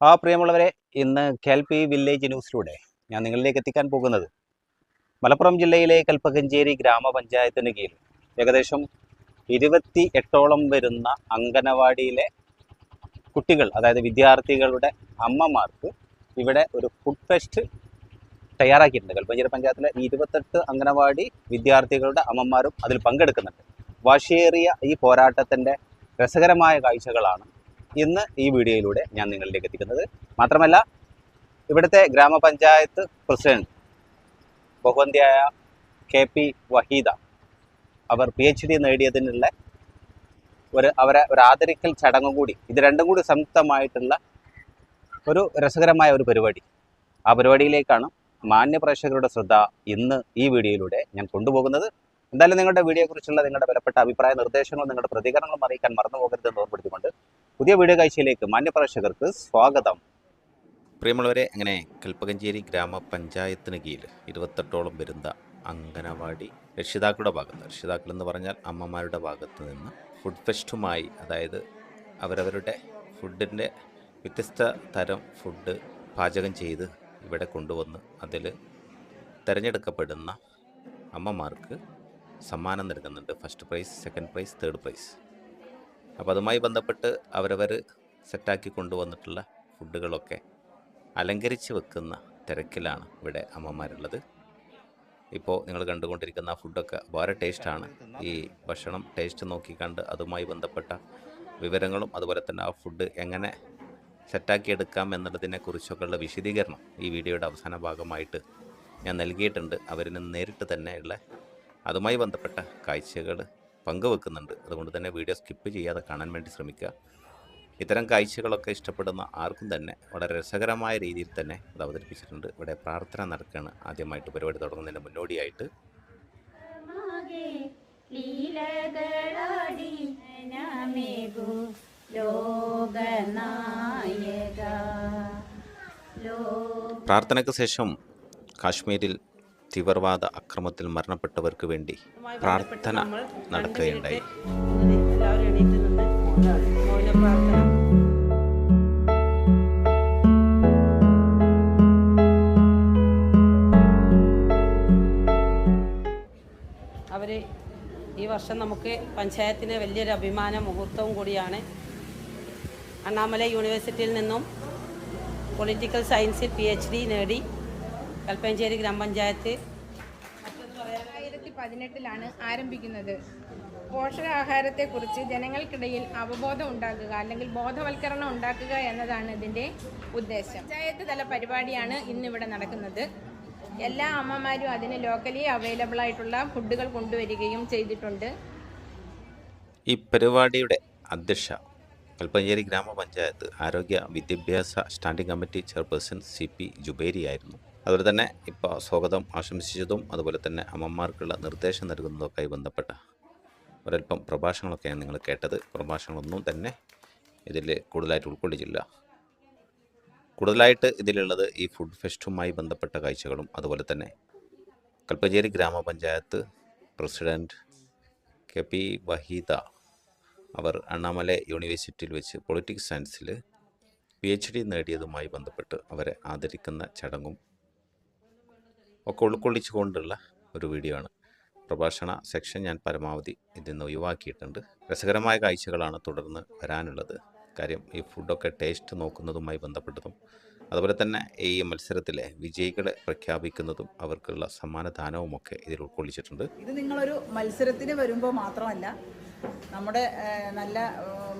ആ പ്രിയമുള്ളവരെ ഇന്ന് കേൽപി വില്ലേജ് ന്യൂസിലൂടെ ഞാൻ നിങ്ങളിലേക്ക് എത്തിക്കാൻ പോകുന്നത് മലപ്പുറം ജില്ലയിലെ കൽപ്പകഞ്ചേരി ഗ്രാമപഞ്ചായത്തിന് കീഴിൽ ഏകദേശം ഇരുപത്തി എട്ടോളം വരുന്ന അംഗനവാടിയിലെ കുട്ടികൾ അതായത് വിദ്യാർത്ഥികളുടെ അമ്മമാർക്ക് ഇവിടെ ഒരു ഫുഡ് ഫെസ്റ്റ് തയ്യാറാക്കിയിട്ടുണ്ട്. കൽപ്പഞ്ചേരി പഞ്ചായത്തിലെ ഇരുപത്തെട്ട് അംഗനവാടി വിദ്യാർത്ഥികളുടെ അമ്മമാരും അതിൽ പങ്കെടുക്കുന്നുണ്ട്. വാശിയേറിയ ഈ പോരാട്ടത്തിന്റെ രസകരമായ കാഴ്ചകളാണ് ഇന്ന് ഈ വീഡിയോയിലൂടെ ഞാൻ നിങ്ങളിലേക്ക് എത്തിക്കുന്നത്. മാത്രമല്ല ഇവിടുത്തെ ഗ്രാമപഞ്ചായത്ത് പ്രസിഡന്റ് ബഹുവന്തിയായ കെ പി വഹീദ അവർ പി എച്ച് ഡി നേടിയതിനുള്ള ഒരു അവരെ ഒരു ആദരിക്കൽ ചടങ്ങും കൂടി ഇത് രണ്ടും കൂടി സംയുക്തമായിട്ടുള്ള ഒരു രസകരമായ ഒരു പരിപാടി. ആ പരിപാടിയിലേക്കാണ് മാന്യപ്രേക്ഷകരുടെ ശ്രദ്ധ ഇന്ന് ഈ വീഡിയോയിലൂടെ ഞാൻ കൊണ്ടുപോകുന്നത്. എന്തായാലും നിങ്ങളുടെ വീഡിയോയെക്കുറിച്ചുള്ള നിങ്ങളുടെ വിലപ്പെട്ട അഭിപ്രായ നിർദ്ദേശങ്ങളും നിങ്ങളുടെ പ്രതികരണങ്ങളും അറിയിക്കാൻ മറന്നു പോകരുതെന്ന് ഓർപ്പെടുത്തിക്കൊണ്ട് പുതിയ വീഡിയോ കാഴ്ചയിലേക്ക് മാന്യപ്രേക്ഷകർക്ക് സ്വാഗതം. പ്രിയമുള്ളവരെ അങ്ങനെ കൽപ്പകഞ്ചേരി ഗ്രാമപഞ്ചായത്തിന് കീഴിൽ ഇരുപത്തെട്ടോളം വരുന്ന അംഗനവാടി രക്ഷിതാക്കളുടെ ഭാഗത്ത് രക്ഷിതാക്കൾ എന്ന് പറഞ്ഞാൽ അമ്മമാരുടെ ഭാഗത്ത് നിന്ന് ഫുഡ് ഫെസ്റ്റുമായി അതായത് അവരവരുടെ ഫുഡിന്റെ വ്യത്യസ്ത തരം ഫുഡ് പാചകം ചെയ്ത് ഇവിടെ കൊണ്ടുവന്ന് അതിൽ തിരഞ്ഞെടുക്കപ്പെടുന്ന അമ്മമാർക്ക് സമ്മാനം നൽകുന്നുണ്ട്. First prize second prize third prize അപ്പോൾ അതുമായി ബന്ധപ്പെട്ട് അവരവർ സെറ്റാക്കി കൊണ്ടുവന്നിട്ടുള്ള ഫുഡുകളൊക്കെ അലങ്കരിച്ച് വെക്കുന്ന തിരക്കിലാണ് ഇവിടെ അമ്മമാരുള്ളത്. ഇപ്പോൾ നിങ്ങൾ കണ്ടുകൊണ്ടിരിക്കുന്ന ആ ഫുഡൊക്കെ വളരെ ടേസ്റ്റാണ്. ഈ ഭക്ഷണം ടേസ്റ്റ് നോക്കിക്കണ്ട് അതുമായി ബന്ധപ്പെട്ട വിവരങ്ങളും അതുപോലെ തന്നെ ആ ഫുഡ് എങ്ങനെ സെറ്റാക്കി എടുക്കാം എന്നുള്ളതിനെക്കുറിച്ചൊക്കെയുള്ള വിശദീകരണം ഈ വീഡിയോയുടെ അവസാന ഭാഗമായിട്ട് ഞാൻ നൽകിയിട്ടുണ്ട്. അവരിൽ നിന്ന് നേരിട്ട് തന്നെയുള്ള അതുമായി ബന്ധപ്പെട്ട കാഴ്ചകൾ പങ്കുവെക്കുന്നുണ്ട്. അതുകൊണ്ട് തന്നെ വീഡിയോ സ്കിപ്പ് ചെയ്യാതെ കാണാൻ വേണ്ടി ശ്രമിക്കുക. ഇത്തരം കാഴ്ചകളൊക്കെ ഇഷ്ടപ്പെടുന്ന ആർക്കും തന്നെ വളരെ രസകരമായ രീതിയിൽ തന്നെ അത് അവതരിപ്പിച്ചിട്ടുണ്ട്. ഇവിടെ പ്രാർത്ഥന നടക്കുകയാണ്. ആദ്യമായിട്ട് പരിപാടി തുടങ്ങുന്നതിന് മുന്നോടിയായിട്ട്. പ്രാർത്ഥനയ്ക്ക് ശേഷം കാശ്മീരിൽ തീവ്രവാദ അക്രമത്തിൽ മരണപ്പെട്ടവർക്ക് വേണ്ടി പ്രാർത്ഥന നടക്കുകയുണ്ടായി. അവർ ഈ വർഷം നമുക്ക് പഞ്ചായത്തിന് വലിയൊരു അഭിമാന മുഹൂർത്തവും കൂടിയാണ്. അണ്ണാമല യൂണിവേഴ്സിറ്റിയിൽ നിന്നും പൊളിറ്റിക്കൽ സയൻസിൽ പി എച്ച് ഡി നേടി. കൽപ്പഞ്ചേരി ഗ്രാമപഞ്ചായത്ത്. രണ്ടായിരത്തി പതിനെട്ടിലാണ് ആരംഭിക്കുന്നത്. പോഷകാഹാരത്തെക്കുറിച്ച് ജനങ്ങൾക്കിടയിൽ അവബോധം ഉണ്ടാക്കുക അല്ലെങ്കിൽ ബോധവൽക്കരണം ഉണ്ടാക്കുക എന്നതാണ് ഇതിന്റെ ഉദ്ദേശം. പഞ്ചായത്ത് തല പരിപാടിയാണ് ഇന്നിവിടെ നടക്കുന്നത്. എല്ലാ അമ്മമാരും അതിന് ലോക്കലി അവൈലബിൾ ആയിട്ടുള്ള ഫുഡുകൾ കൊണ്ടുവരികയും ചെയ്തിട്ടുണ്ട്. ഈ പരിപാടിയുടെ അധ്യക്ഷ കൽപ്പഞ്ചേരി ഗ്രാമപഞ്ചായത്ത് ആരോഗ്യ വിദ്യാഭ്യാസ standing committee chairperson C P Jubairi ആയിരുന്നു. അതുപോലെ തന്നെ ഇപ്പോൾ സ്വാഗതം ആശംസിച്ചതും അതുപോലെ തന്നെ അമ്മമാർക്കുള്ള നിർദ്ദേശം നൽകുന്നതൊക്കെയായി ബന്ധപ്പെട്ട ഒരല്പം പ്രഭാഷണങ്ങളൊക്കെയാണ് നിങ്ങൾ കേട്ടത്. പ്രഭാഷണങ്ങളൊന്നും തന്നെ ഇതിൽ കൂടുതലായിട്ട് ഉൾക്കൊള്ളിച്ചില്ല. കൂടുതലായിട്ട് ഇതിലുള്ളത് ഈ ഫുഡ് ഫെസ്റ്റുമായി ബന്ധപ്പെട്ട കാഴ്ചകളും അതുപോലെ തന്നെ കൽപ്പഞ്ചേരി ഗ്രാമപഞ്ചായത്ത് പ്രസിഡന്റ് കെ പി വഹീദ അവർ അണ്ണാമല യൂണിവേഴ്സിറ്റിയിൽ വെച്ച് പൊളിറ്റിക്സ് സയൻസിൽ പി എച്ച് ഡി നേടിയതുമായി ബന്ധപ്പെട്ട് അവരെ ആദരിക്കുന്ന ചടങ്ങും ഒക്കെ ഉൾക്കൊള്ളിച്ചുകൊണ്ടുള്ള ഒരു വീഡിയോ ആണ്. പ്രഭാഷണ സെക്ഷൻ ഞാൻ പരമാവധി ഇതിൽ നിന്ന് ഒഴിവാക്കിയിട്ടുണ്ട്. രസകരമായ കാഴ്ചകളാണ് തുടർന്ന് വരാനുള്ളത്. കാര്യം ഈ ഫുഡൊക്കെ ടേസ്റ്റ് നോക്കുന്നതുമായി ബന്ധപ്പെട്ടതും അതുപോലെ തന്നെ ഈ മത്സരത്തിലെ വിജയികളെ പ്രഖ്യാപിക്കുന്നതും അവർക്കുള്ള സമ്മാനദാനവുമൊക്കെ ഇതിൽ ഉൾക്കൊള്ളിച്ചിട്ടുണ്ട്. ഇത് നിങ്ങളൊരു മത്സരത്തിന് വരുമ്പോൾ മാത്രമല്ല നമ്മുടെ നല്ല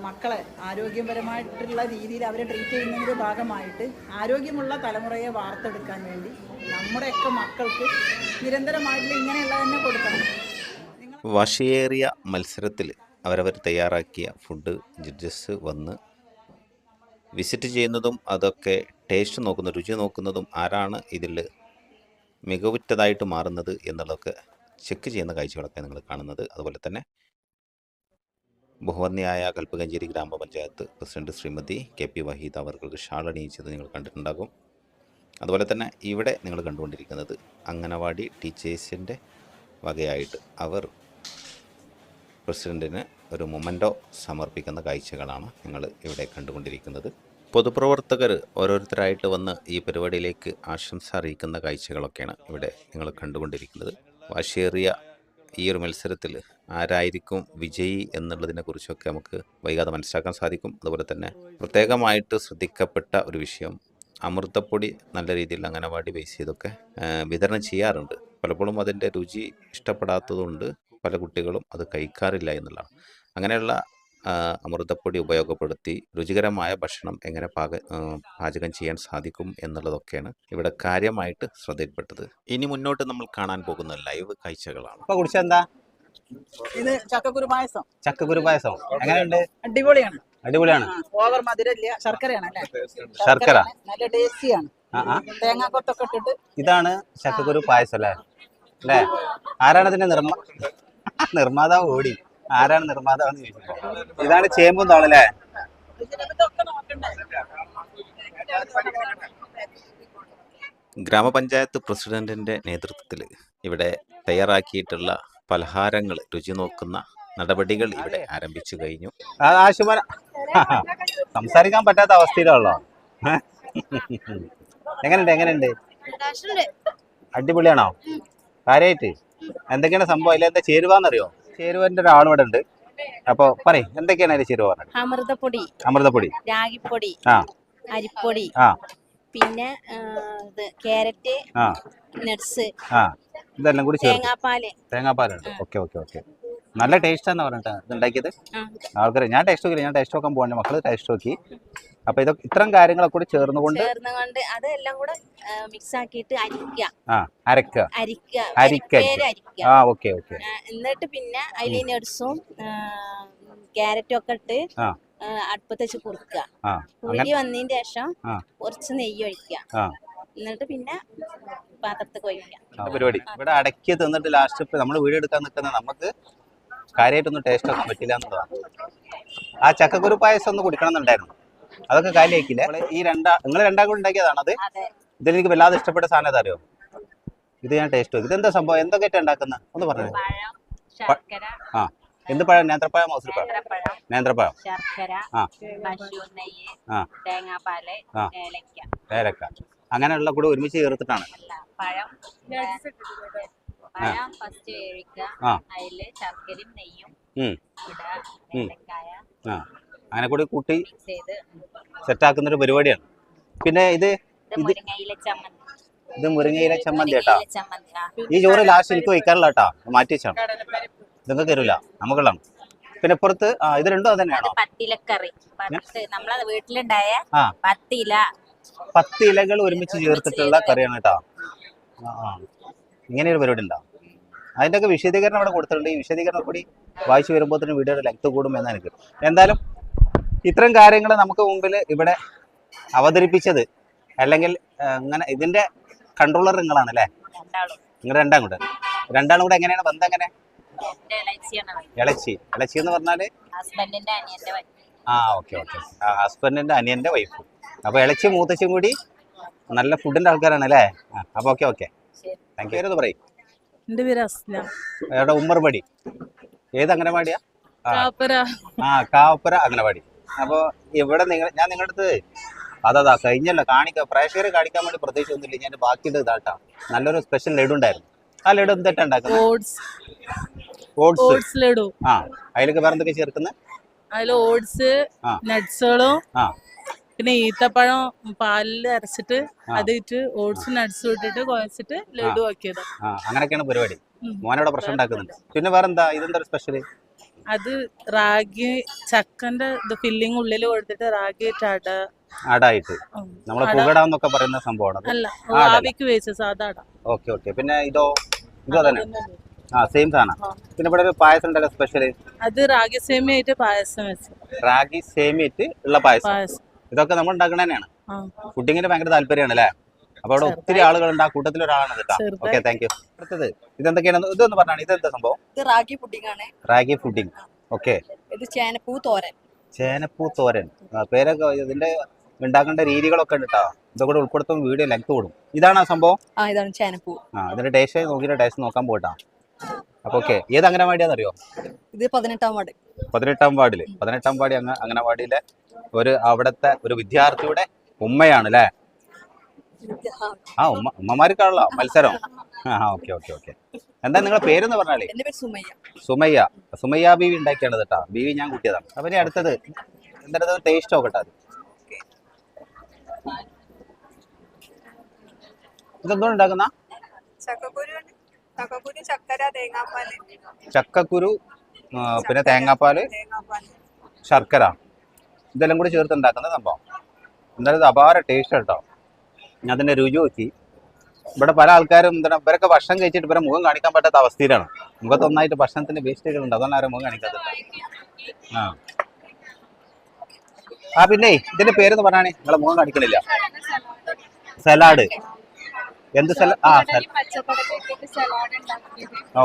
മക്കളെ ആരോഗ്യപരമായിട്ടുള്ള രീതിയിൽ അവരെ ട്രീറ്റ് ചെയ്യുന്നതിന്റെ ഭാഗമായിട്ട് ആരോഗ്യമുള്ള തലമുറയെ വാർത്തെടുക്കാൻ വേണ്ടി നമ്മുടെയൊക്കെ മക്കൾക്ക് നിരന്തരമായിട്ടുള്ള ഇങ്ങനെയുള്ള തന്നെ കൊടുക്കണം. വാശിയേറിയ മത്സരത്തിൽ അവരവർ തയ്യാറാക്കിയ ഫുഡ് ജഡ്ജസ് വന്ന് വിസിറ്റ് ചെയ്യുന്നതും അതൊക്കെ ടേസ്റ്റ് നോക്കുന്ന രുചി നോക്കുന്നതും ആരാണ് ഇതിൽ മികവുറ്റതായിട്ട് മാറുന്നത് എന്നുള്ളതൊക്കെ ചെക്ക് ചെയ്യുന്ന കാഴ്ചകളൊക്കെ നിങ്ങൾ കാണുന്നത്. അതുപോലെ തന്നെ ബഹുവന്യായ കൽപ്പകഞ്ചേരി ഗ്രാമപഞ്ചായത്ത് president Shrimati K P Waheed അവർക്ക് ഷാൾ അണിയിച്ചത് നിങ്ങൾ കണ്ടിട്ടുണ്ടാകും. അതുപോലെ തന്നെ ഇവിടെ നിങ്ങൾ കണ്ടുകൊണ്ടിരിക്കുന്നത് അംഗനവാടി ടീച്ചേഴ്സിന്റെ വകയായിട്ട് അവർ പ്രസിഡന്റിന് ഒരു മൊമെന്റോ സമർപ്പിക്കുന്ന കാഴ്ചകളാണ് നിങ്ങൾ ഇവിടെ കണ്ടുകൊണ്ടിരിക്കുന്നത്. പൊതുപ്രവർത്തകർ ഓരോരുത്തരായിട്ട് വന്ന് ഈ പരിപാടിയിലേക്ക് ആശംസ അറിയിക്കുന്ന കാഴ്ചകളൊക്കെയാണ് ഇവിടെ നിങ്ങൾ കണ്ടുകൊണ്ടിരിക്കുന്നത്. വാശിയേറിയ ഈ ഒരു മത്സരത്തിൽ ആരായിരിക്കും വിജയി എന്നുള്ളതിനെ കുറിച്ചൊക്കെ നമുക്ക് വൈകാതെ മനസ്സിലാക്കാൻ സാധിക്കും. അതുപോലെ തന്നെ പ്രത്യേകമായിട്ട് ശ്രദ്ധിക്കപ്പെട്ട ഒരു വിഷയം അമൃതപ്പൊടി നല്ല രീതിയിൽ അംഗനവാടി ബേസ് ചെയ്തൊക്കെ വിതരണം ചെയ്യാറുണ്ട്. പലപ്പോഴും അതിന്റെ രുചി ഇഷ്ടപ്പെടാത്തതുകൊണ്ട് പല കുട്ടികളും അത് കഴിക്കാറില്ല എന്നുള്ളതാണ്. അങ്ങനെയുള്ള അമൃതപ്പൊടി ഉപയോഗപ്പെടുത്തി രുചികരമായ ഭക്ഷണം എങ്ങനെ പാക പാചകം ചെയ്യാൻ സാധിക്കും എന്നുള്ളതൊക്കെയാണ് ഇവിടെ കാര്യമായിട്ട് ശ്രദ്ധയിൽപ്പെട്ടത്. ഇനി മുന്നോട്ട് നമ്മൾ കാണാൻ പോകുന്ന ലൈവ് കാഴ്ചകളാണ്. എന്താ ഇത് ചക്കക്കുരു പായസം. ചക്കക്കുരു പായസം. എങ്ങനെയുണ്ട്? അടിപൊളിയാണ്. അടിപൊളിയാണ്. ഓവർ മധുരമില്ല. ശർക്കരയാണ് അല്ലേ? ശർക്കര. നല്ല ടേസ്റ്റിയാണ്. തേങ്ങാക്കൊത്തൊക്കെ ഇട്ടിട്ട്. ഇതാണ് ചക്കക്കുരു പായസം അല്ലേ? അല്ലേ? ആരാണ് ഇതിന്റെ നിർമ്മ നിർമ്മാതാവ് ഓടി. ആരാണ് നിർമ്മാതാവ് എന്ന് ചോദിച്ചപ്പോ ഇതാണ് ചേമ്പും താളല്ലേ അല്ലേ? ഗ്രാമപഞ്ചായത്ത് പ്രസിഡന്റിന്റെ നേതൃത്വത്തിൽ ഇവിടെ തയ്യാറാക്കിയിട്ടുള്ള പലഹാരങ്ങൾ രുചി നോക്കുന്ന നടപടികൾ ഇവിടെ ആരംഭിച്ചു കഴിഞ്ഞു. സംസാരിക്കാൻ പറ്റാത്ത അവസ്ഥയിലാണല്ലോ. എങ്ങനെയുണ്ട് എങ്ങനെയുണ്ട്? അടിപൊളിയാണോ? കാര്യമായിട്ട് എന്തൊക്കെയാണ് സംഭവം? അതിൽ എന്താ ചേരുവാന്നറിയോ? ചേരുവന്റെ ഒരാളും ഇവിടെ ഉണ്ട്. അപ്പൊ പറയും എന്തൊക്കെയാണ് അതിൽ ചേരുവ അമൃതപ്പൊടി അമൃതപ്പൊടി. രാഗിപ്പൊടി ആ. അരിപ്പൊടി ആ. പിന്നെ ഇത് ക്യാരറ്റ് ആ. നട്സ് ആ ഇതെല്ലാം കൂടി തേങ്ങാപ്പാൽ. തേങ്ങാപ്പാലുണ്ട്. Okay okay okay. നല്ല ടേസ്റ്റാന്ന് പറഞ്ഞിട്ട് ഇത് ഉണ്ടാക്കിയത്? ആ. ആൾക്കാർ ഞാൻ ടേസ്റ്റ് നോക്കില്ല ഞാൻ ടേസ്റ്റ് നോക്കാൻ പോകണ്ട മക്കൾ ടേസ്റ്റ് നോക്കി. അപ്പൊ ഇതൊക്കെ ഇത്തരം കാര്യങ്ങളൊക്കെ കൂടി ചേർന്നുകൊണ്ട് ചേർന്നുകൊണ്ട് അതെല്ലാം കൂടെ മിക്സ് ആക്കിയിട്ട് അരിക്കുക. ആ അരക്കുക. അരിക്കുക. അരിക്കുക ആ ഓക്കെ ഓക്കെ. എന്നിട്ട് പിന്നെ അതിൽ നട്സും ക്യാരറ്റും ഒക്കെ ഇട്ട് അടുപ്പത്ത് വെച്ച് കൊടുക്കുക. ആ കുറുകി വന്നതിന് ശേഷം കുറച്ച് നെയ്യ് ഒഴിക്കുക. എന്നിട്ട് പിന്നെ പാത്രത്തിൽ ഒഴിക്കുക. പരിപാടി. ഇവിടെ അടക്കി തന്നിട്ട് ലാസ്റ്റ് നമ്മൾ വീട് എടുക്കാൻ നിൽക്കുന്ന നമുക്ക് കാര്യമായിട്ടൊന്നും ടേസ്റ്റ് ഒന്നും പറ്റില്ല എന്നുള്ളതാണ് ആ ചക്കക്കുരു പായസം ഒന്ന് കുടിക്കണം എന്നുണ്ടായിരുന്നു അതൊക്കെ കാര്യമാക്കില്ലേ ഈ രണ്ടാ നിങ്ങൾ രണ്ടാം കൂടി ഉണ്ടാക്കിയതാണ് അത്? അതെ. ഇതിലെനിക്ക് വല്ലാതെ ഇഷ്ടപ്പെട്ട സാധനം ഏതാ അറിയോ? ഇത് ഞാൻ ടേസ്റ്റ് ഇതെന്താ സംഭവം? എന്തൊക്കെ ഉണ്ടാക്കുന്നത് ഒന്ന് പറഞ്ഞു. ആ. എന്ത് പഴം? നേന്ത്രപ്പഴം മൗസരിപ്പഴം നേന്ത്രപ്പഴം നേന്ത്രപ്പഴം. ശർക്കര ആ. തേങ്ങാപ്പാൽ. ഏലക്ക. അങ്ങനെയുള്ള കൂടെ ഒരുമിച്ച് ചേർത്തിട്ടാണ്. പഴം പഴം ഫസ്റ്റ്. അതിൽ ശർക്കരയും നെയ്യും അങ്ങനെ കൂടി കൂട്ടി സെറ്റാക്കുന്ന ഒരു പരിപാടിയാണ്. പിന്നെ ഇത് ഇത് മുരിങ്ങയില ചമ്മന്തി. കേട്ടാ. ഈ ചോറ് ലാസ്റ്റ് എനിക്ക് വയ്ക്കാറില്ല കേട്ടാ. മാറ്റി വെച്ചാണ് നിങ്ങൾക്ക് തരൂല. നമുക്കുള്ളതാണ് പിന്നെ പുറത്ത് ഇത് രണ്ടും അത് തന്നെയാണോ? പത്തിലക്കറി. നമ്മളത് നമ്മളെ വീട്ടിലുണ്ടായ പത്തില. പത്തിലകൾ ഒരുമിച്ച് ചേർത്തിട്ടുള്ള കറിയാണ് കേട്ടോ. ഇങ്ങനെ ഒരു പരിപാടി ഉണ്ടാവും അതിന്റെ ഒക്കെ വിശദീകരണം ഇവിടെ കൊടുത്തിട്ടുണ്ട്. ഈ വിശദീകരണം കൂടി വായിച്ചു വരുമ്പോൾ തന്നെ വീഡിയോയുടെ ലെങ്ത് കൂടും എന്നാണ് എനിക്ക് എന്തായാലും ഇത്തരം കാര്യങ്ങൾ നമുക്ക് മുമ്പിൽ ഇവിടെ അവതരിപ്പിച്ചത് അല്ലെങ്കിൽ ഇങ്ങനെ ഇതിന്റെ കൺട്രോളർ നിങ്ങളാണ് അല്ലേ? നിങ്ങൾ രണ്ടാം കൂടെ. രണ്ടാളും കൂടെ എങ്ങനെയാണ്? ബന്ധം എങ്ങനെ? ഇളച്ചി. ഇളച്ചി എന്ന് പറഞ്ഞാൽ ഹസ്ബൻഡിന്റെ അനിയന്റെ വൈഫ് ആ ഓക്കെ ഓക്കെ. ഹസ്ബൻഡിന്റെ അനിയന്റെ വൈഫ് അപ്പോൾ ഇളച്ചി മൂത്തച്ചും കൂടി നല്ല ഫുഡിന്റെ ആൾക്കാരാണ് അല്ലേ അപ്പൊ അപ്പോൾ ഓക്കെ. ഓക്കെ. താങ്ക് യു പറയും. എന്റെ പേര് അസ്ല എവിടെ? ഉമ്മർപടി. ഏത് അംഗനവാടിയാ? ആ. കാപ്പര അംഗനവാടി. അപ്പോൾ ഇവിടെ നിങ്ങൾ ഞാൻ നിങ്ങളുടെ അടുത്ത് അതാ കഴിഞ്ഞല്ല. കാണിക്ക പ്രേക്ഷകരെ കാണിക്കാൻ വേണ്ടി പ്രത്യേകിച്ച് ഒന്നുമില്ല. ഞാൻ ബാക്കിയുടെ ഇതാട്ടാ. നല്ലൊരു സ്പെഷ്യൽ ലഡു ഉണ്ടായിരുന്നു. ആ ലഡു എന്തൊക്കെ ഉണ്ടാക്കുന്നത് ഓട്സ്. ലഡു ആ അതിലൊക്കെ വേറെ എന്തൊക്കെ ചേർക്കുന്നത് അതിൽ ഓട്സ്. നട്സുകളും പിന്നെ ഈത്തപ്പഴം പാലിൽ അരച്ചിട്ട് അത് ഇട്ട് ഓട്സ് നട്സും ഇട്ടിട്ട് കുഴച്ചിട്ട് ലഡു ആക്കിയത്. അങ്ങനെയൊക്കെയാണ് പരിപാടി. മോനോട് പ്രശ്നം ഉണ്ടാക്കുന്നുണ്ട്. പിന്നെ വേറെന്താ? ഇതെന്താ സ്പെഷ്യൽ അത് റാഗി ചക്കന്റെ ഇത് ഫില്ലിങ് ഉള്ളിൽ കൊടുത്തിട്ട് റാഗി അട അടായിട്ട്. ഉം. നമ്മളെ അട. പുകടാന്നൊക്കെ പറയുന്ന സംഭവമാണ് അല്ല ആവിക്ക് വെച്ച സാധാ ഓക്കെ ഓക്കെ. പിന്നെ ഇതോ ഇതോ തന്നെ. ആ സെയിം സാധനം. പിന്നെ ഇവിടെ ഒരു പായസം ഉണ്ടല്ലോ സ്പെഷ്യൽ അത് റാഗി സേമിയ ആയിട്ട് പായസം വെച്ചു. റാഗി സേമിയിട്ട് ഉള്ള പായസം. ഇതൊക്കെ നമ്മൾ ഉണ്ടാക്കണ തന്നെയാണ്. ഫുഡിങ്ങിന് ഭയങ്കര താല്പര്യമാണ് അല്ലേ? അപ്പൊ അവിടെ ഒത്തിരി ആളുകളുണ്ട്. ആ കൂട്ടത്തിൽ ഒരാളാണ് കേട്ടോ. ഓക്കെ താങ്ക് യു അടുത്തത്. ഇതെന്തൊക്കെയാണ്? ഇതൊന്ന് പറഞ്ഞാണ് എന്താ സംഭവം? ഇത് റാഗി പുഡിംഗ് ആണ്. റാഗി ഫുഡിങ് ഓക്കെ ഇത് ചേനപ്പൂ തോരൻ. ചേനപ്പൂ തോരൻ. പേരൊക്കെ ഇതിന്റെ ഉണ്ടാക്കേണ്ട രീതികളൊക്കെ ഉണ്ട് കേട്ടോ. ഇതൊക്കെ ഉൾപ്പെടുത്തും വീഡിയോ ലെങ്ത് കൂടും. ഇതാണ് ആ സംഭവം? ആ ഇതാണ് ചേനപ്പൂ. ആ ഇതിന്റെ ടേസ്റ്റ് നോക്കിയിട്ട് ടേസ്റ്റ് നോക്കാൻ പോയിട്ടാ അപ്പോൾ ഓക്കെ. ഏത് അംഗനവാടിയാണെന്നറിയോ ഇത് പതിനെട്ടാം വാർഡ്. പതിനെട്ടാം വാർഡിൽ. പതിനെട്ടാം വാർഡ് അങ്ങ് അംഗനവാടിയിലെ ഒരു അവിടത്തെ ഒരു വിദ്യാർത്ഥിയുടെ ഉമ്മയാണ് അല്ലേ ആ ഉമ്മ ഉമ്മമാർക്കുള്ള മത്സരം. ആ ഓക്കെ ഓക്കെ ഓക്കെ. എന്താ നിങ്ങളെ പേരെന്ന് പറഞ്ഞാലേ? എന്റെ പേര് സുമയ്യ. സുമയ്യ. സുമയ്യ ബീവി ഉണ്ടാക്കിയാണ് കേട്ടോ ബീവി ഞാൻ കൂട്ടിയതാണ്. അപ്പൊ ഇനി അടുത്തത്. എന്താ ടേസ്റ്റ് നോക്കട്ടെ അത്. ഇതെന്തോ ഉണ്ടാക്കുന്ന ചക്കക്കുരു ചക്കക്കുരു ചക്കര തേങ്ങാപ്പാൽ. ചക്കക്കുരു പിന്നെ തേങ്ങാപ്പാൽ തേങ്ങാപ്പാൽ. ശർക്കര. ഇതെല്ലാം കൂടി ചേർത്ത് ഉണ്ടാക്കുന്ന സംഭവം. എന്തായാലും ഇത് അപാര ടേസ്റ്റ് കേട്ടോ. ഞാൻ അതിന്റെ രുചി നോക്കി. ഇവിടെ പല ആൾക്കാരും എന്താണ് ഇവരൊക്കെ ഭക്ഷണം കഴിച്ചിട്ട് ഇവരെ മുഖം കാണിക്കാൻ പറ്റാത്ത അവസ്ഥയിലാണ്. മുഖത്തൊന്നായിട്ട് ഭക്ഷണത്തിന്റെ വേസ്റ്റുകൾ ഉണ്ട്. അതുകൊണ്ട് ആരും മുഖം കാണിക്കാത്തത്. ആ. ആ പിന്നെ ഇതിന്റെ പേരെന്ന് പറഞ്ഞാണ് നിങ്ങളെ മുഖം കാണിക്കണില്ല. സലാഡ്. എന്ത് ആ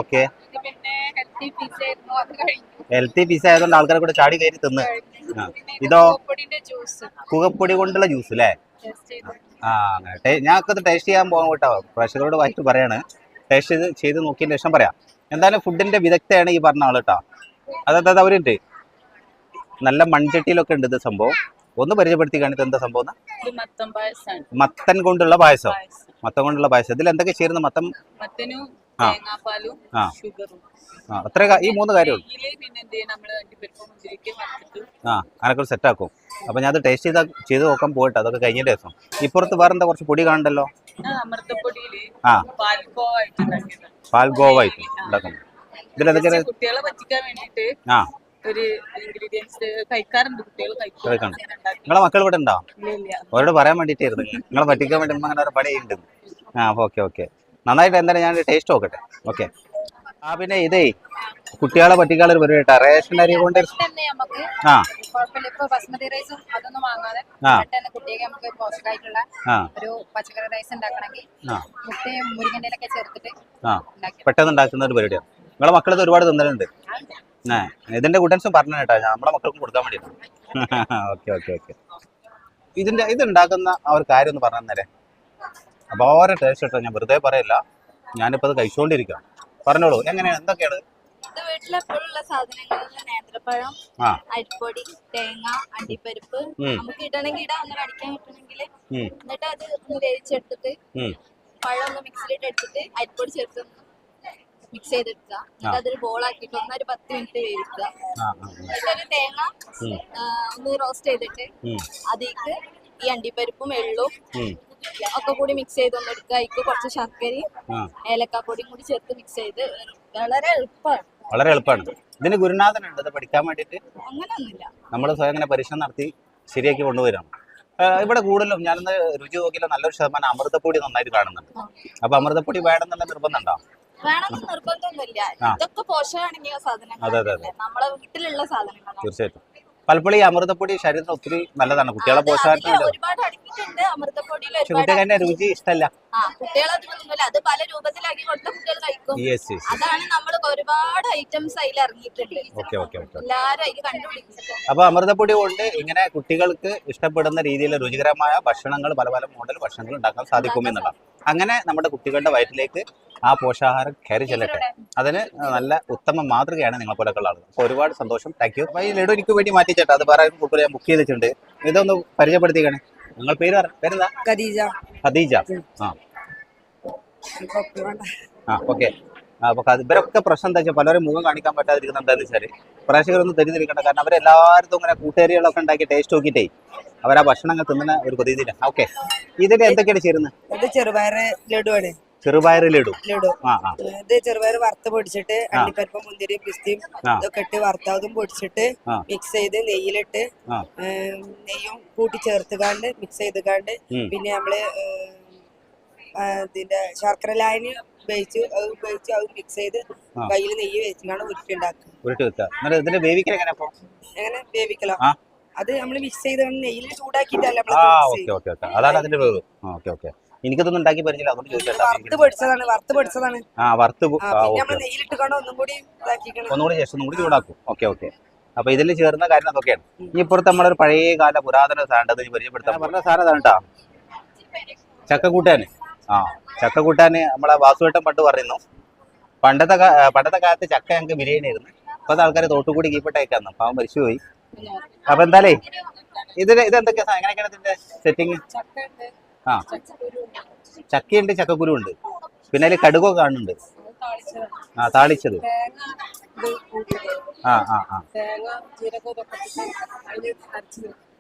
ഓക്കെ. ഹെൽത്തി പിസ ആയതുകൊണ്ട് ആൾക്കാരെ കൂടെ ചാടി കയറി തിന്ന്. ഇതോ കുകപ്പൊടി കൊണ്ടുള്ള ജ്യൂസ് അല്ലേ ആ അങ്ങനെ. ഞാൻ ഞാനൊക്കെ ടേസ്റ്റ് ചെയ്യാൻ പോകാൻ കേട്ടോ. പ്രേക്ഷകരോട് വായിച്ചു പറയാണ്. ടേസ്റ്റ് ചെയ്ത് ചെയ്ത് നോക്കിയതിന് ശേഷം പറയാം. എന്തായാലും ഫുഡിന്റെ വിദഗ്ധയാണ് ഈ പറഞ്ഞ ആൾ കേട്ടോ. അതായത് അവരുണ്ട് നല്ല മൺചട്ടിയിലൊക്കെ ഉണ്ട് ഇത് സംഭവം. ഒന്ന് പരിചയപ്പെടുത്തി കാണിത് എന്താ സംഭവം മത്തൻ കൊണ്ടുള്ള പായസം. മത്തൻ കൊണ്ടുള്ള പായസം. ഇതിൽ എന്തൊക്കെ ചേരുന്ന മത്തം ആ. അത്ര ഈ മൂന്ന് കാര്യമുള്ളൂ അണ്ടിപ്പരിപ്പ് ആ. അനക്കൊരു സെറ്റ് ആക്കും അപ്പൊ ഞാൻ അത് ടേസ്റ്റ് ചെയ്താ ചെയ്ത് നോക്കാൻ പോയിട്ട് അതൊക്കെ കഴിഞ്ഞ ദിവസം. ഇപ്പുറത്ത് വേറെ എന്താ കുറച്ച് പൊടി കാണണ്ടല്ലോ? ആ അമൃതപ്പൊടിയിൽ ഉണ്ടാക്കുന്നു. ഇതിലെന്തൊക്കെ ആ. ഒരു ഇൻഗ്രീഡിയൻസ് കഴിക്കാറുണ്ട് കുട്ടികൾ. നിങ്ങളെ മക്കൾ ഇവിടെ ഉണ്ടോ? അവരോട് പറയാൻ വേണ്ടിയിട്ടായിരുന്നു. നിങ്ങളെ പറ്റിക്കാൻ വേണ്ടി അങ്ങനെ ഒരു പണിയുണ്ട് ആ ഓക്കെ ഓക്കെ. നന്നായിട്ട് എന്തായാലും ഞാൻ ടേസ്റ്റ് നോക്കട്ടെ. ഓക്കെ. ആ പിന്നെ ഇതേ കുട്ടികളെ പറ്റിക്കാളൊരു പരിപാടി റേഷൻ അരി കൊണ്ട് ആ. പെട്ടെന്ന് ഉണ്ടാക്കുന്ന ഒരു പരിപാടിയാണ്. നിങ്ങളെ മക്കളത് ഒരുപാട് തിന്നലുണ്ട്. ആ ഇതിന്റെ ഗുഡൻസും പറഞ്ഞു കേട്ടോ. നമ്മുടെ മക്കൾക്കും കൊടുക്കാൻ വേണ്ടിയിട്ട് ഓക്കെ ഓക്കെ ഓക്കെ. ഇതിന്റെ ഇത് ഉണ്ടാക്കുന്ന ആ ഒരു കാര്യം ഒന്ന് പറഞ്ഞു തന്നേരെ. ഓരോ ടേസ്റ്റ് കേട്ടോ ഞാൻ വെറുതെ പറയില്ല. ഞാനിപ്പോൾ അത് കഴിച്ചുകൊണ്ടിരിക്കുകയാണ് പറഞ്ഞോളൂ എങ്ങനെയാണ് എന്തൊക്കെയാണ്? സാധനങ്ങളിൽ നേന്ത്രപ്പഴം അരിപ്പൊടി തേങ്ങ അണ്ടിപ്പരിപ്പ് നമുക്ക് ഇടണമെങ്കിൽ ഇടാം ഒന്ന് കടിക്കാൻ കിട്ടണമെങ്കിൽ എന്നിട്ട് അത് ഒന്ന് വേവിച്ചെടുത്തിട്ട് ഉം. പഴം ഒന്ന് മിക്സിയിലിട്ട് എടുത്തിട്ട് അരിപ്പൊടി ചേർത്ത് മിക്സ് ചെയ്തെടുക്കുക. എന്നിട്ട് അതൊരു ബോളാക്കിയിട്ട് ഒന്നൊരു പത്ത് മിനിറ്റ് വേവിക്കുക. എന്നിട്ടൊരു തേങ്ങ ഒന്ന് റോസ്റ്റ് ചെയ്തിട്ട് ഉം. അതിലേക്ക് ഈ അണ്ടിപ്പരിപ്പും എള്ളും ഒക്കെ കൂടി മിക്സ് ചെയ്തൊന്ന് എടുക്കുക അതിക്ക് കുറച്ച് ശർക്കരയും ഏലക്കാപ്പൊടിയും കൂടി ചേർത്ത് മിക്സ് ചെയ്ത് വളരെ എളുപ്പമാണ്. വളരെ എളുപ്പമാണ്. ഇതിന് ഗുരുനാഥനുണ്ട് ഇത് പഠിക്കാൻ വേണ്ടിയിട്ട് അങ്ങനെയൊന്നുമില്ല നമ്മൾ സ്വയം ഇങ്ങനെ പരീക്ഷണം നടത്തി ശരിയാക്കി കൊണ്ടുവരാം. ഇവിടെ കൂടുതലും ഞാനൊന്ന് രുചി നോക്കിയാൽ നല്ലൊരു ശതമാനം അമൃതപ്പൊടി നന്നായിട്ട് കാണുന്നുണ്ട്. അപ്പൊ അമൃതപ്പൊടി വേണമെന്നുള്ള നിർബന്ധം ഉണ്ടോ? വേണമെന്ന് നിർബന്ധമൊന്നുമില്ല. ഇതൊക്കെ അതെ, അതെ, നമ്മളെ വീട്ടിലുള്ള സാധനങ്ങളാണ്. തീർച്ചയായിട്ടും. പലപ്പോഴും ഈ അമൃതപ്പൊടി ശരീരത്തിന് ഒത്തിരി നല്ലതാണ്. കുട്ടികളെ പോഷകാഹാരത്തിന് കുട്ടികൾക്ക് അതിന്റെ രുചി ഇഷ്ടമല്ല അത് പല രൂപത്തിലാക്കി കൊടുത്ത കുട്ടികൾ കഴിക്കും. അതാണ് നമ്മൾ ഒരുപാട് ഐറ്റംസ് അതിൽ ഇറങ്ങിയിട്ടുണ്ട്. അപ്പൊ അമൃതപ്പൊടി കൊണ്ട് ഇങ്ങനെ കുട്ടികൾക്ക് ഇഷ്ടപ്പെടുന്ന രീതിയിൽ രുചികരമായ ഭക്ഷണങ്ങൾ പല പല മോഡൽ ഭക്ഷണങ്ങൾ ഉണ്ടാക്കാൻ സാധിക്കും എന്നുള്ള അങ്ങനെ നമ്മുടെ കുട്ടികളുടെ വയറ്റിലേക്ക് ആ പോഷകാഹാരം കയറി ചെല്ലട്ടെ. അതിന് നല്ല ഉത്തമ മാതൃകയാണ് നിങ്ങളെ പോലെയുള്ള ആളുകൾ. അപ്പോൾ ഒരുപാട് സന്തോഷം. താങ്ക് യു അപ്പോൾ ഈ ലഡു എനിക്ക് വേണ്ടി മാറ്റി ചേട്ടാ അത് വേറെ കൂടുതൽ ഞാൻ ബുക്ക് ചെയ്തിട്ടുണ്ട്. ഇതൊന്ന് പരിചയപ്പെടുത്തിക്കണേ നിങ്ങൾ പേര് പറ പേരെന്താ? ഖദീജ. ഖദീജ. ആ. ആ ഓക്കെ അപ്പൊ അത് ഇവരൊക്കെ പ്രശ്നം എന്താ വെച്ചാൽ പലരും മുഖം കാണിക്കാൻ പറ്റാതിരിക്കുന്ന എന്താണെന്ന് വെച്ചാൽ പ്രേക്ഷകരൊന്നും തെറ്റിദ്ധരിക്കണ്ട. കാരണം അവരെല്ലാവരും ഇങ്ങനെ കൂട്ടുകാരികളൊക്കെ ഉണ്ടാക്കി ടേസ്റ്റ് നോക്കിയിട്ടേ അവരാ ഭക്ഷണങ്ങൾ തിന്നുന്ന ഒരു പ്രതീതിയില്ല ഓക്കെ ഇതിന്റെ എന്തൊക്കെയാണ് ചേരുന്നത്? ചെറുപയർ ലഡുവാണ്. ചെറുപയർ ലഡു ഇത് ചെറുപയർ വറുത്ത് പൊടിച്ചിട്ട് അണ്ടിപ്പരിപ്പും മുന്തിരി പിസ്തിയും. ഇതൊക്കെ ഇട്ട് വറുത്തതും പൊടിച്ചിട്ട് മിക്സ് ചെയ്ത് നെയ്യിലിട്ട് നെയ്യും കൂട്ടി ചേർത്തുകാണ്ട് മിക്സ് ചെയ്ത് കണ്ട് പിന്നെ നമ്മൾ ഇതിന്റെ ശർക്കര ലായനി ഉപയോഗിച്ച് അത് ഉപയോഗിച്ച് അത് മിക്സ് ചെയ്ത്. കയ്യിൽ നെയ്യ് വെച്ചിട്ടാണ് ഉരുട്ടി ഉണ്ടാക്കുക ഉരുട്ടി വെക്കുക. എന്നിട്ട് ഇതിന്റെ വേവിക്കൽ എങ്ങനെ എങ്ങനെ? വേവിക്കലോ? അത് നമ്മൾ മിക്സ് ചെയ്ത് നെയ്യിൽ ചൂടാക്കിയിട്ടല്ല നമ്മൾ ഓക്കെ ഓക്കെ ഓക്കെ. അതാണ് അതിന്റെ വേവ്. Okay okay. എനിക്കിതൊന്നും ഉണ്ടാക്കി പരിചയമില്ല. അതുകൊണ്ട് ചോദിച്ചേട്ടാ വറുത്ത് പഠിച്ചതാണ് ആ വറുത്ത് ഒന്നുകൂടി ശേഷം ഒന്നുകൂടി ചൂടാക്കും. Okay okay. അപ്പൊ ഇതിൽ ചേർന്ന കാര്യം അതൊക്കെയാണ്. ഈ ഇപ്പുറത്ത് നമ്മളൊരു പഴയ കാല പുരാതന സാധനം ഇത് പരിചയപ്പെടുത്താൻ പറഞ്ഞ സാധനം അതാണ് കേട്ടോ. ചക്കക്കൂട്ടാൻ ആ ചക്കക്കൂട്ടാന് നമ്മളെ വാസുവേട്ടൻ പണ്ട് പറയുന്നു. പണ്ടത്തെ പണ്ടത്തെ കാലത്ത് ചക്ക ഞങ്ങൾക്ക് ബിരിയാണി ആയിരുന്നു. ഇപ്പോഴത്തെ ആൾക്കാർ തോട്ടുകൂടി കീപ്പിട്ടേക്കാന്ന് മരിച്ചു പോയി അപ്പൊ എന്തായാലേ ഇതിന് ഇതെന്തൊക്കെയാ എങ്ങനെയൊക്കെയാണ് ഇതിന്റെ സെറ്റിങ് ആ. ചക്കയുണ്ട് ചക്കക്കുരു ഉണ്ട് പിന്നെ അതിൽ കടുകൊക്കെ കാണുന്നുണ്ട്. ആ താളിച്ചത്. ആ ആ ആ.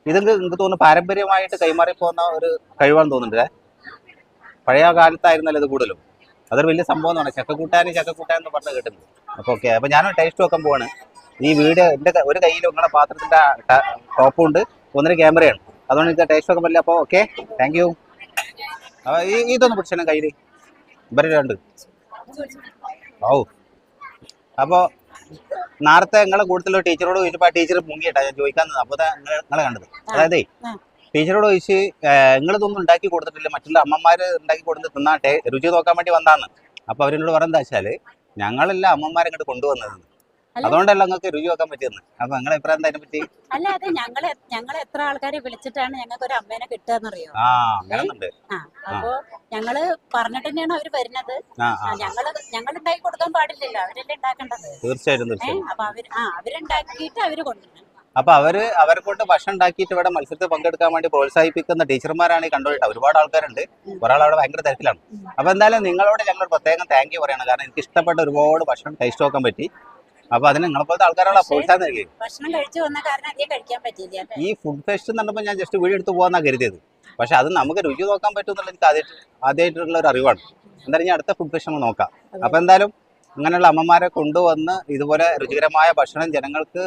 ഇതൊക്കെ നിങ്ങൾക്ക് തോന്നുന്നു പാരമ്പര്യമായിട്ട് കൈമാറി പോകുന്ന ഒരു കഴിവാണെന്ന് തോന്നുന്നുണ്ട് പഴയ കാലത്തായിരുന്നല്ലോ ഇത് കൂടുതലും. അതൊരു വലിയ സംഭവം എന്ന് ചക്കക്കൂട്ടാൻ ചക്കക്കൂട്ടാൻ എന്ന് പറഞ്ഞ കേട്ടിട്ടുണ്ട്. അപ്പൊ ഓക്കെ അപ്പൊ ഞാനൊരു ടേസ്റ്റ് നോക്കാൻ പോവാണ്. ഈ വീഡിയോ എന്റെ ഒരു കയ്യിൽ നിങ്ങളുടെ പാത്രത്തിന്റെ ടോപ്പും ഉണ്ട്. ഒന്നിന് ക്യാമറയാണ്. അതുകൊണ്ട് എനിക്ക് ടേസ്റ്റ് നോക്കാൻ പറ്റില്ല. അപ്പോൾ ഓക്കെ താങ്ക് യു ഈ ഇതൊന്ന് പിടിച്ചാലും കയ്യിൽ ഇവരെ രണ്ട്. ഓ അപ്പോൾ നേരത്തെ നിങ്ങളെ കൂടുതൽ ടീച്ചറോട് ചോദിച്ചപ്പോൾ ആ ടീച്ചർ മുങ്ങിയിട്ടാ ഞാൻ ചോദിക്കാൻ അപ്പോൾ നിങ്ങളെ കണ്ടത്. അതായത് ടീച്ചറോട് ചോദിച്ച് നിങ്ങളിതൊന്നും ഉണ്ടാക്കി കൊടുത്തിട്ടില്ല. മറ്റുള്ള അമ്മമാര് ഉണ്ടാക്കി കൊടുത്ത് തിന്നാട്ടെ. രുചി നോക്കാൻ വേണ്ടി വന്നാന്ന്. അപ്പോൾ അവരോട് പറയുന്നത് വെച്ചാൽ ഞങ്ങളെല്ലാം അമ്മമാരെ ഇങ്ങോട്ട് കൊണ്ടുവന്നത്. അതുകൊണ്ടല്ല നിങ്ങൾക്ക് റിവ്യൂ ആക്കാൻ പറ്റിയെന്ന്. അപ്പൊ നിങ്ങളെ അഭിപ്രായം എന്താ അതിനെ പറ്റി അല്ല അത് ഞങ്ങളെ ഞങ്ങൾ എത്ര ആൾക്കാരെ വിളിച്ചിട്ടാണ് ഞങ്ങൾക്ക് ഒരു അമ്മേനെ കിട്ടുകയെന്നറിയോ? ആ ആ അപ്പോ ഞങ്ങൾ പറഞ്ഞിട്ട് തന്നെയാണ് അവർ വരുന്നത്. ആ ഞങ്ങൾ ഞങ്ങൾ ഉണ്ടാക്കി കൊടുക്കാൻ പാടില്ലല്ലോ. അവരല്ലേ ഉണ്ടാക്കേണ്ടത്? തീർച്ചയായിട്ടും ഏ തീർച്ചയായിട്ടും. അപ്പൊ അവർ ആ അവരുണ്ടാക്കിയിട്ട് അവർ കൊണ്ടുവരും. അപ്പൊ അവർ അവരെ കൊണ്ട് ഭക്ഷണം ഉണ്ടാക്കിയിട്ട് ഇവിടെ മത്സരത്തിൽ പങ്കെടുക്കാൻ വേണ്ടി പ്രോത്സാഹിപ്പിക്കുന്ന ടീച്ചർമാരാണ് ഈ കണ്ടുപോയിട്ട് ഒരുപാട് ആൾക്കാരുണ്ട്. ഒരാൾ അവിടെ ഭയങ്കര തിരക്കിലാണ്. അപ്പൊ എന്തായാലും നിങ്ങളോട് ഞങ്ങൾ പ്രത്യേകം താങ്ക് യു പറയണം. കാരണം എനിക്ക് ഇഷ്ടപ്പെട്ട ഒരുപാട് ഭക്ഷണം ടേസ്റ്റ് നോക്കാൻ പറ്റി. അപ്പൊ അതിന് നിങ്ങളെപ്പോലത്തെ ആൾക്കാരാണ് പ്രോത്സാഹനം നൽകി ഭക്ഷണം കഴിച്ചു വന്ന കാരണം അധികം കഴിക്കാൻ പറ്റിയില്ല? ഈ ഫുഡ് ഫെസ്റ്റ് എന്ന് പറഞ്ഞപ്പോൾ ഞാൻ ജസ്റ്റ് വീഡിയോ എടുത്ത് പോകാന്നാ കരുതിയത്. പക്ഷെ അത് നമുക്ക് രുചി നോക്കാൻ പറ്റും എന്നുള്ളത് എനിക്ക് ആദ്യമായിട്ട് ആദ്യമായിട്ടുള്ള ഒരു അറിവാണ്. എന്തായാലും ഞാൻ അടുത്ത ഫുഡ് ഫെസ്റ്റ് നമ്മൾ നോക്കാം. അപ്പൊ എന്തായാലും അങ്ങനെയുള്ള അമ്മമാരെ കൊണ്ടുവന്ന് ഇതുപോലെ രുചികരമായ ഭക്ഷണം ജനങ്ങൾക്ക്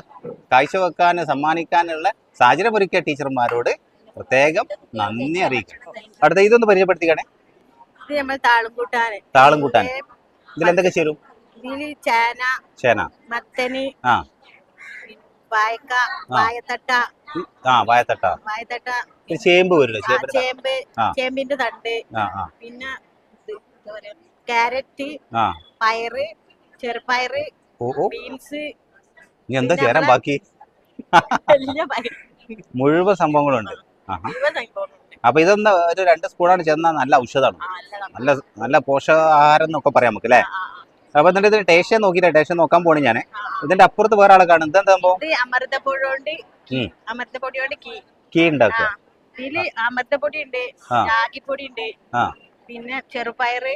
കാഴ്ചവെക്കാൻ സമ്മാനിക്കാനുള്ള സാഹചര്യം ഒരുക്കിയ ടീച്ചർമാരോട് പ്രത്യേകം നന്ദി അറിയിക്കും. അടുത്ത ഇതൊന്ന് പരിചയപ്പെടുത്തിക്കണേ. താളം കൂട്ടാൻ ഇതിലെന്തൊക്കെ ചേരും? ഇതിൽ ചേന ചേന. മത്തന് ആ. വായക്ക വായത്തട്ട. ആ വായത്തട്ട. വായത്തട്ട. ഒരു ചേമ്പ് വരില്ല ചേമ്പ് ചേമ്പിന്റെ തണ്ട്. പിന്നെ കാരറ്റ് പയറ് ചെറുപയറ് ബീൻസ്. ഇനി എന്താ ചേരാൻ ബാക്കി? മുഴുവൻ സംഭവങ്ങളുണ്ട്. സംഭവം അപ്പൊ ഇതെന്താ ഒരു രണ്ട് സ്പൂണാണ് ചെന്നാൽ നല്ല ഔഷധമാണ്. നല്ല നല്ല പോഷകാഹാരം എന്നൊക്കെ പറയാം നമുക്ക് അല്ലേ? അപ്പൊ എന്നിട്ട് ഇതിന് ടേസ്റ്റ് നോക്കിയില്ല ടേസ്റ്റ് നോക്കാൻ പോണു ഞാൻ ഇതിന്റെ അപ്പുറത്ത് വേറെ ആളെ കാണും. ഇതെന്താ അമൃതപ്പൊടി കൊണ്ട്. അമൃതപ്പൊടി കൊണ്ട് കീ. കീ ഉണ്ടാക്കുക. ഇതിൽ അമൃതപ്പൊടി ഉണ്ട് രാഗിപ്പൊടി ഉണ്ട്. പിന്നെ ചെറുപയറ്.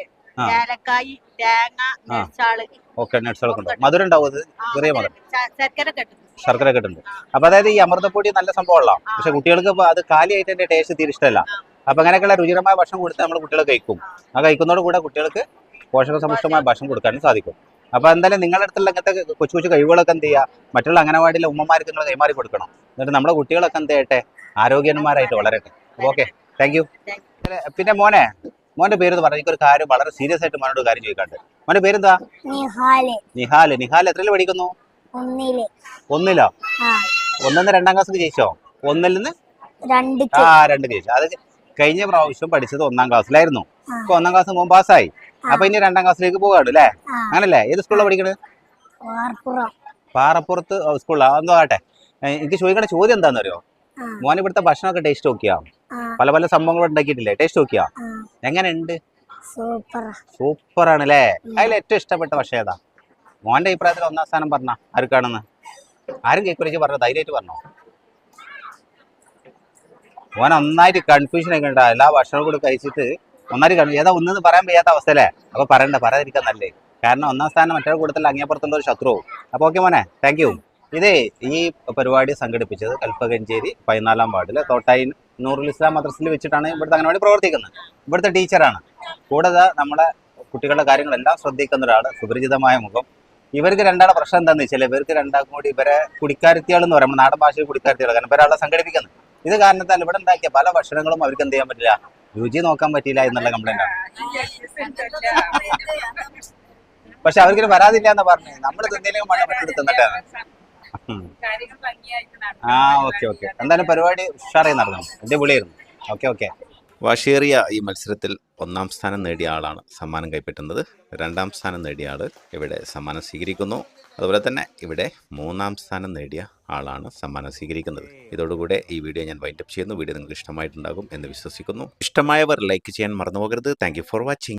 ഏലക്കായി തേങ്ങ നെച്ചാൾ ഓക്കെ നട്സുകളൊക്കെ ഉണ്ടാവും മധുരം ഉണ്ടാവും ചെറിയ മധുരം ശർക്കര കെട്ടും ശർക്കര ഒക്കെ ഇട്ടുണ്ട് അപ്പൊ അതായത് ഈ അമൃതപ്പൊടി നല്ല സംഭവമല്ല പക്ഷെ കുട്ടികൾക്ക് അത് കാലിയായിട്ട് എന്റെ ടേസ്റ്റ് തീരെ ഇഷ്ടമല്ല. അപ്പൊ അങ്ങനെയൊക്കെയുള്ള രുചികരമായ ഭക്ഷണം കൊടുത്ത് നമ്മൾ കുട്ടികൾ കഴിക്കും. ആ. കഴിക്കുന്നതോട് കൂടെ കുട്ടികൾക്ക് പോഷക സമ്പുഷ്ടമായ ഭക്ഷണം കൊടുക്കാനും സാധിക്കും. അപ്പൊ എന്തായാലും നിങ്ങളുടെ അടുത്തുള്ള ഇങ്ങനത്തെ കൊച്ചു കൊച്ചു കഴിവുകളൊക്കെ എന്ത് ചെയ്യുക മറ്റുള്ള അംഗനവാടിയിലെ ഉമ്മമാർക്ക് നിങ്ങൾ കൈമാറി കൊടുക്കണം. എന്നിട്ട് നമ്മുടെ കുട്ടികളൊക്കെ എന്ത് ചെയ്യട്ടെ? ആരോഗ്യന്മാരായിട്ട് വളരട്ടെ. ഓക്കെ. താങ്ക് യു പിന്നെ മോനെ മോന്റെ പേര് എന്ന് പറഞ്ഞ ഒരു കാര്യം വളരെ സീരിയസ് ആയിട്ട് മോനോട് കാര്യം ചോദിക്കാണ്ട് മോന്റെ പേരെന്താ? നിഹാൽ. നിഹാൽ. എത്രയിൽ പഠിക്കുന്നു? ഒന്നിൽ. ഒന്നിന്ന് രണ്ടാം ക്ലാസ് ജയിച്ചോ? ഒന്നിൽ നിന്ന്? ആ രണ്ട് ജയിച്ചു. അത് കഴിഞ്ഞ പ്രാവശ്യം പഠിച്ചത് ഒന്നാം ക്ലാസ്സിലായിരുന്നു. ഇപ്പൊ ഒന്നാം ക്ലാസ് മുമ്പ് പാസ്സായി. അപ്പൊ ഇനി രണ്ടാം ക്ലാസ്സിലേക്ക് പോകാണ്ട് അല്ലേ. അങ്ങനല്ലേ? ഏത് സ്കൂളിലാണ് പഠിക്കണത്? പാറപ്പുറത്ത് സ്കൂളിലാ എന്തോ ആട്ടെ എനിക്ക് ചോദിക്കേണ്ട ചോദ്യം എന്താണെന്നറിയോ അറിയോ മോൻ ഇവിടുത്തെ ഭക്ഷണമൊക്കെ ടേസ്റ്റ് നോക്കിയാ? പല പല സംഭവങ്ങൾ ഉണ്ടാക്കിയിട്ടില്ലേ? ടേസ്റ്റ് നോക്കിയാ? എങ്ങനെയുണ്ട്? സൂപ്പർ ആണ് ആണല്ലേ അതിൽ ഏറ്റവും ഇഷ്ടപ്പെട്ട ഭക്ഷണം ഏതാ? മോന്റെ അഭിപ്രായത്തിൽ ഒന്നാം സ്ഥാനം പറഞ്ഞ ആർക്കാണെന്ന്? ആരും കേൾക്കുറിച്ച് പറഞ്ഞോ? ധൈര്യമായിട്ട് പറഞ്ഞോ? മോൻ നന്നായിട്ട് കൺഫ്യൂഷൻ ഒക്കെ ഉണ്ടാവും എല്ലാ ഭക്ഷണവും കൂടെ കഴിച്ചിട്ട് ഒന്നായിട്ട് കാണും ഏതാ ഒന്നെന്ന് പറയാൻ വയ്യാത്ത അവസ്ഥയല്ലേ? അപ്പൊ പറയണ്ട പറയാതിരിക്കാൻ നല്ലേ? കാരണം ഒന്നാം സ്ഥാനം മറ്റൊരു കൂട്ടത്തിൽ അങ്ങേപ്പുറത്തുള്ള ഒരു ശത്രുവും. അപ്പൊ ഓക്കെ മോനെ താങ്ക് യു ഇതേ ഈ പരിപാടി സംഘടിപ്പിച്ചത് കൽപ്പകഞ്ചേരി പതിനാലാം വാർഡിലെ തോട്ടായി നൂറുൽ ഇസ്ലാം മദ്രസിൽ വെച്ചിട്ടാണ് ഇവിടുത്തെ അങ്ങനെ പ്രവർത്തിക്കുന്നത്. ഇവിടുത്തെ ടീച്ചറാണ് കൂടാതെ നമ്മളെ കുട്ടികളുടെ കാര്യങ്ങളെല്ലാം ശ്രദ്ധിക്കുന്ന ഒരാൾ സുപരിചിതമായ മുഖം. ഇവർക്ക് രണ്ടാളെ പ്രശ്നം എന്താണെന്ന് വെച്ചാൽ ഇവർക്ക് രണ്ടാൾക്കും കൂടി ഇവരെ കുടിക്കാരുത്തികൾ എന്ന് പറയുമ്പോൾ നാടൻ ഭാഷയിൽ കുടിക്കാരുത്തികൾ കാരണം ഇവരാളെ സംഘടിപ്പിക്കുന്നത്. ഇത് കാരണത്താൽ ഇവിടെ ഉണ്ടാക്കിയ പല ഭക്ഷണങ്ങളും അവർക്ക് എന്ത് ചെയ്യാൻ പറ്റില്ല. രുചി നോക്കാൻ പറ്റിയില്ല എന്നുള്ള കംപ്ലൈന്റ് ആണ്. പക്ഷെ അവർക്ക് വരാതില്ല എന്ന് പറഞ്ഞു നമ്മൾ തിന്നേലും മഴ ആ ഓക്കെ ഓക്കെ. എന്തായാലും പരിപാടി ഉഷാറായി നടന്നു. അടിപൊളിയായിരുന്നു. Okay okay. വാഷേറിയ ഈ മത്സരത്തിൽ ഒന്നാം സ്ഥാനം നേടിയ ആളാണ് സമ്മാനം കൈപ്പറ്റുന്നത്. രണ്ടാം സ്ഥാനം നേടിയ ആൾ ഇവിടെ സമ്മാനം സ്വീകരിക്കുന്നു. അതുപോലെ തന്നെ ഇവിടെ മൂന്നാം സ്ഥാനം നേടിയ ആളാണ് സമ്മാനം സ്വീകരിക്കുന്നത്. ഇതോടുകൂടെ ഈ വീഡിയോ ഞാൻ വൈൻഡപ്പ് ചെയ്യുന്നു. വീഡിയോ നിങ്ങൾക്ക് ഇഷ്ടമായിട്ടുണ്ടാകും എന്ന് വിശ്വസിക്കുന്നു. ഇഷ്ടമായവർ ലൈക്ക് ചെയ്യാൻ മറന്നുപോകരുത്. Thank for watching